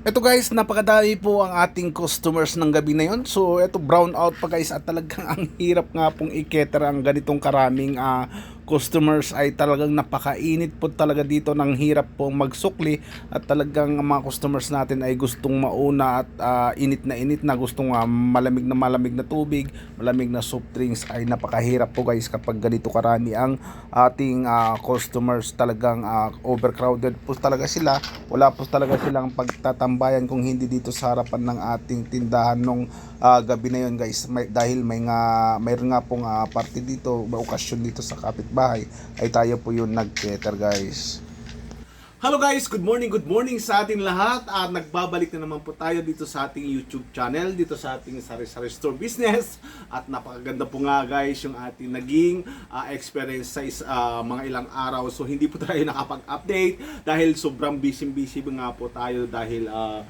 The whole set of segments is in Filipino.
Ito guys, napakadami po ang ating customers ng gabi na yon. So ito brown out pa guys at talagang ang hirap nga pong i-cater ang ganitong karaming ah, customers ay talagang napakainit po talaga dito ng hirap pong magsukli at talagang ang mga customers natin ay gustong mauna at ah, init na init na gustong ah, malamig na malamig na tubig, malamig na soft drinks ay napakahirap po guys kapag ganito karami ang ating ah, customers. Talagang ah, overcrowded po talaga sila. Wala po talaga silang pagtatambayan kung hindi dito sa harapan ng ating tindahan nung ah, gabi na yon guys. May, dahil may nga mayroon nga pong ah, party dito may okasyon dito sa kapitbahay ay tayo po yung nag-cater guys. Hello guys, good morning, good morning sa ating lahat. At nagbabalik na naman po tayo dito sa ating YouTube channel, dito sa ating Sari Sari Store Business. At napakaganda po nga guys yung ating naging ah, experience sa ah, mga ilang araw. So hindi po tayo nakapag-update dahil sobrang busy-busy nga po tayo dahil ah,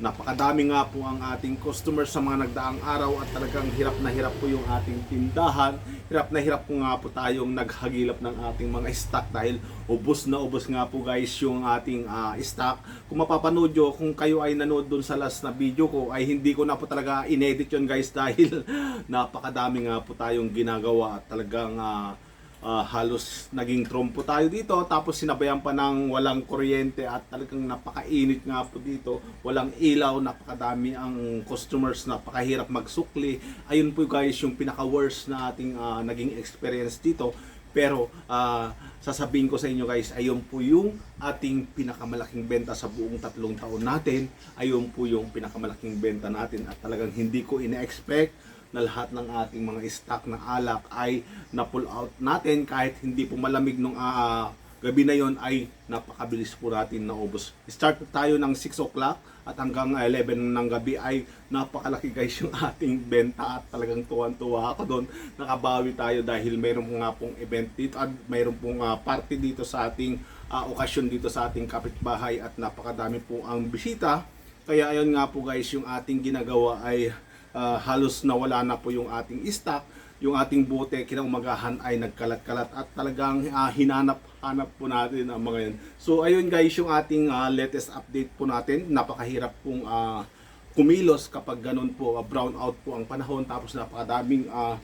Napakadami nga po ang ating customers sa mga nagdaang araw at talagang hirap na hirap po yung ating tindahan. Hirap na hirap po nga po tayong naghagilap ng ating mga stock dahil ubos na ubos nga po guys yung ating ah, stock. Kung mapapanood nyo, kung kayo ay nanood dun sa last na video ko ay hindi ko na po talaga inedit yun guys dahil napakadami nga po tayong ginagawa at talagang ah, Ah, halos naging trompo tayo dito tapos sinabayan pa ng walang kuryente at talagang napakainit nga po dito. Walang ilaw napakadami ang customers napakahirap magsukli. Ayun po guys yung pinaka worst na ating ah, naging experience dito. Pero ah, sasabihin ko sa inyo guys ayun po yung ating pinakamalaking benta sa buong tatlong taon natin. Ayun po yung pinakamalaking benta natin at talagang hindi ko ina-expect na lahat ng ating mga stock na alak ay na-pull out natin kahit hindi po malamig nung ah, gabi na yon ay napakabilis po natin naubos. Start tayo ng 6 o'clock at hanggang 11 ng gabi ay napakalaki guys yung ating benta at talagang tuwan-tuwa ako doon. Nakabawi tayo dahil mayroon po nga pong event dito at mayroon pong ah, party dito sa ating ah, okasyon dito sa ating kapitbahay at napakadami po ang bisita. Kaya ayun nga po guys yung ating ginagawa ay ah, halos nawala na po yung ating stock. Yung ating bote kinaumagahan ay nagkalat-kalat at talagang ah, hinanap-hanap po natin ang mga yan. So ayun guys yung ating ah, latest update po natin. Napakahirap pong ah, kumilos kapag ganun po ah, brown out po ang panahon tapos napakadaming ah,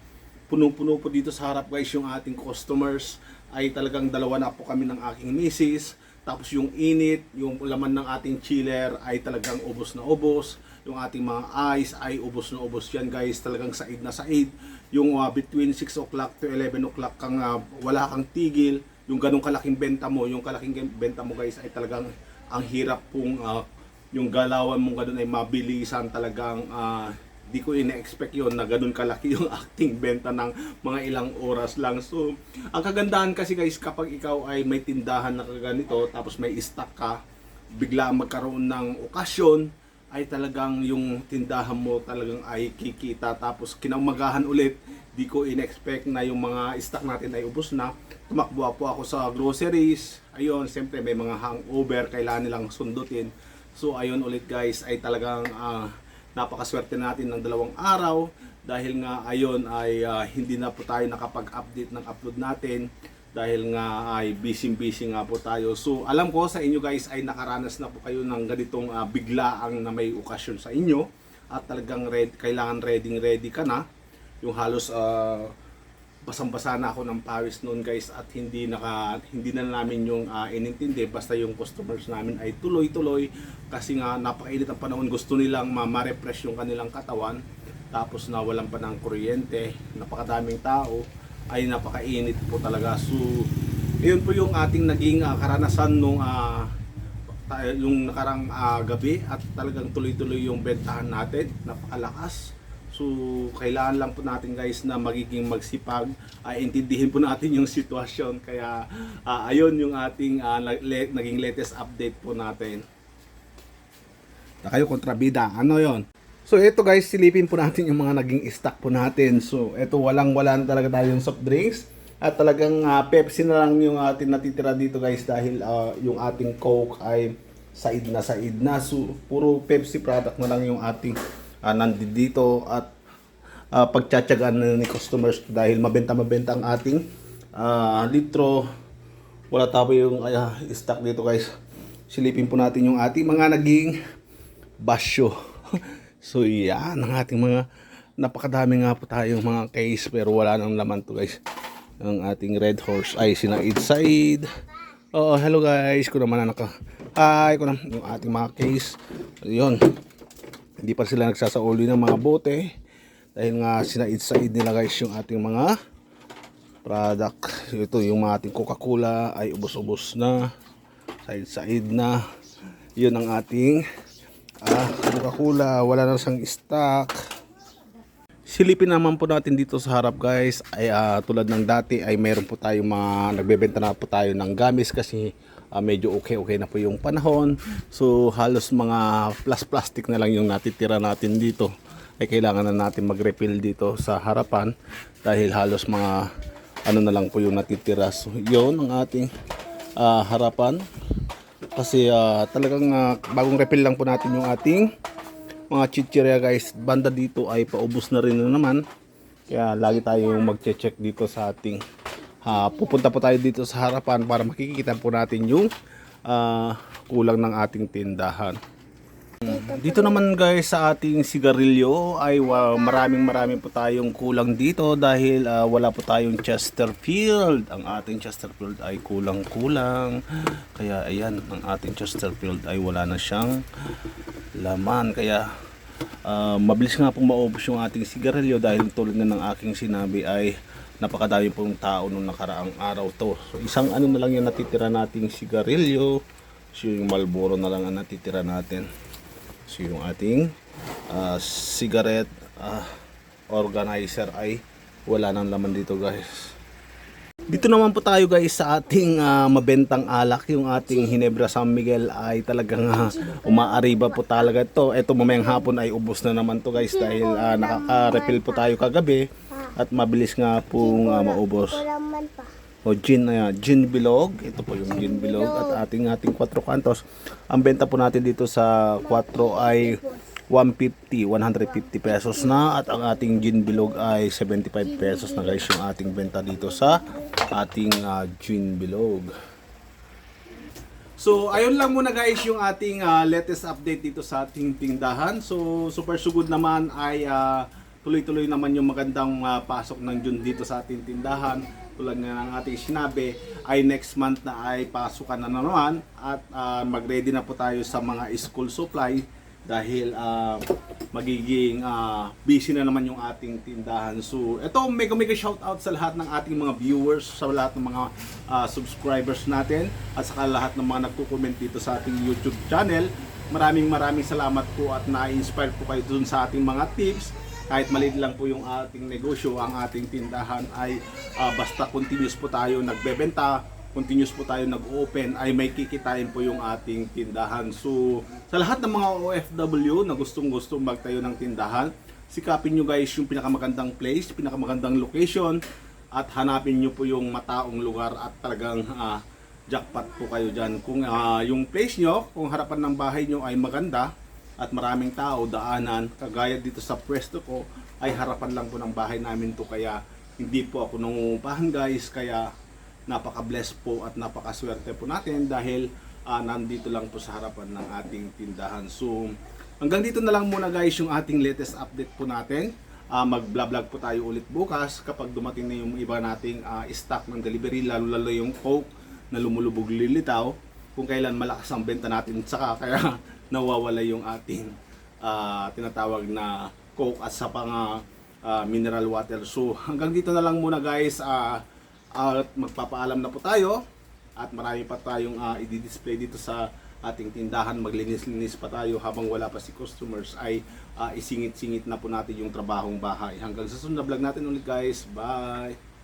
punong-puno po dito sa harap guys yung ating customers ay talagang dalawa na po kami ng aking misis tapos yung init, yung laman ng ating chiller ay talagang ubos na ubos. Yung ating mga ice ay ubos na ubos yan guys. Talagang said na said. Yung uh, between 6 o'clock to 11 o'clock kang uh, wala kang tigil. Yung ganong kalaking benta mo, yung kalaking benta mo guys ay talagang ang hirap pong uh, yung galawan mo ganun ay mabilisan talagang uh, di ko ina-expect yon na ganun kalaki yung acting benta ng mga ilang oras lang. So, ang kagandahan kasi guys, kapag ikaw ay may tindahan na kaganito, tapos may stock ka, bigla magkaroon ng okasyon, ay talagang yung tindahan mo talagang ay kikita. Tapos kinaumagahan ulit, di ko in-expect na yung mga stock natin ay ubos na. Tumakbo po ako sa groceries. Ayun, siyempre may mga hangover, kailangan nilang sundutin. So, ayun ulit guys, ay talagang ah, napakaswerte natin ng dalawang araw dahil nga ayon ay ah, hindi na po tayo nakapag-update ng upload natin dahil nga ay busy-busy nga po tayo. So alam ko sa inyo guys ay nakaranas na po kayo ng ganitong ah, biglaang na may okasyon sa inyo. At talagang red, kailangan ready ready ka na. Yung halos ah, basang-basa na ako ng pawis noon guys at hindi naka hindi na namin yung ah, inintindi. Basta yung customers namin ay tuloy-tuloy. Kasi nga napakainit ang panahon. Gusto nilang ma- ma-refresh yung kanilang katawan. Tapos nawalan pa ng kuryente. Napakadaming tao ay napakainit po talaga so yun po yung ating naging ah, karanasan nung ah, tayo yung nakarang ah, gabi at talagang tuloy-tuloy yung bentahan natin napakalakas So, kailangan lang po natin guys na magiging magsipag, ay intindihin po natin yung sitwasyon. Kaya, ah, ayun yung ating ah, le- naging latest update po natin. Na kayo kontrabida, ano yon? So, ito guys, silipin po natin yung mga naging stock po natin. So, ito walang-wala na talaga tayong soft drinks. At talagang ah, Pepsi na lang yung ating natitira dito guys dahil ah, yung ating Coke ay said na said na. So, puro Pepsi product na lang yung ating uh, nandito at uh, pagtsatsagaan na ni customers dahil mabenta-mabenta ang ating ah, litro. Wala tayo yung ah, stock dito guys. Silipin po natin yung ating mga naging basyo. so yan ang ating mga napakadami nga po tayong mga case pero wala nang laman to guys. Ang ating red horse ay sinaid side. Oh, hello guys. Ko naman na naka Hi, ko yung ating mga case. Yun. Hindi pa sila nagsasauli ng mga bote dahil nga sinaid-said nila guys yung ating mga product. Ito yung mga ating Coca-Cola ay ubos-ubos na. Side-side na. Yun ang ating ah, Coca-Cola. Wala na siyang stock. Silipin naman po natin dito sa harap guys ay ah, tulad ng dati ay mayroon po tayong mga nagbebenta na po tayo ng gamis kasi ah, medyo okay okay na po yung panahon so halos mga plus plastic na lang yung natitira natin dito ay kailangan na natin mag-refill dito sa harapan dahil halos mga ano na lang po yung natitira so yun ang ating ah, harapan kasi ah, talagang ah, bagong refill lang po natin yung ating mga chichirya guys. Banda dito ay paubos na rin na naman. Kaya lagi tayong magche-check dito sa ating ha, pupunta po tayo dito sa harapan para makikita po natin yung ah, kulang ng ating tindahan dito naman guys sa ating sigarilyo ay wa- maraming maraming po tayong kulang dito dahil ah, wala po tayong Chesterfield. Ang ating Chesterfield ay kulang-kulang. Kaya ayan, ang ating Chesterfield ay wala na siyang laman. Kaya ah, mabilis nga pong maubos yung ating sigarilyo dahil tulad nga ng aking sinabi ay napakadami pong tao nung nakaraang araw to. So isang ano na lang yung natitira nating sigarilyo. So yung Marlboro na lang ang natitira natin. So yung ating ah, cigarette ah, organizer ay wala nang laman dito guys. Dito naman po tayo guys sa ating ah, mabentang alak. Yung ating Hinebra San Miguel ay talagang ah, umaariba po talaga ito. Ito mamayang hapon ay ubos na naman to guys dahil ah, nakaka-refill po tayo kagabi at mabilis nga pong ah, maubos. O gin, uh, gin bilog. Ito po yung gin bilog at ating ating 4 kantos. Ang benta po natin dito sa 4 ay 150, 150 pesos na at ang ating gin bilog ay 75 pesos na guys yung ating benta dito sa ating ah, gin bilog. So, ayun lang muna guys yung ating ah, latest update dito sa ating tindahan. So, super sugod naman ay ah, tuloy-tuloy naman yung magandang ah, pasok ng June dito sa ating tindahan. Tulad nga ng ating sinabi, ay next month na ay pasukan na naman at ah, mag-ready na po tayo sa mga school supply dahil ah, magiging ah, busy na naman yung ating tindahan. So, ito mega mega shout out sa lahat ng ating mga viewers, sa lahat ng mga ah, subscribers natin at saka lahat ng mga nagko-comment dito sa ating YouTube channel. Maraming maraming salamat po at na-inspire po kayo dun sa ating mga tips. Kahit maliit lang po yung ating negosyo, ang ating tindahan ay ah, basta continuous po tayo nagbebenta, continuous po tayo nag-open ay may kikitain po yung ating tindahan. So, sa lahat ng mga OFW na gustong gustong magtayo ng tindahan, sikapin nyo guys yung pinakamagandang place, pinakamagandang location at hanapin nyo po yung mataong lugar at talagang ah, jackpot po kayo dyan. Kung ah, yung place nyo, kung harapan ng bahay nyo ay maganda at maraming tao, daanan, kagaya dito sa pwesto ko, ay harapan lang po ng bahay namin to kaya hindi po ako nangungupahan guys, kaya napaka-bless po at napakaswerte po natin dahil ah, nandito lang po sa harapan ng ating tindahan. So, hanggang dito na lang muna guys yung ating latest update po natin. Ah, mag-vlog po tayo ulit bukas kapag dumating na yung iba nating ah, stock ng delivery, lalo-lalo yung Coke na lumulubog lilitaw kung kailan malakas ang benta natin saka kaya nawawala yung ating ah, tinatawag na Coke at sa pang ah, ah, mineral water. So hanggang dito na lang muna guys. Ah, at magpapaalam na po tayo at marami pa tayong ah, i-display dito sa ating tindahan. Maglinis-linis pa tayo habang wala pa si customers ay ah, isingit-singit na po natin yung trabahong bahay. Hanggang sa sunod na vlog natin ulit guys. Bye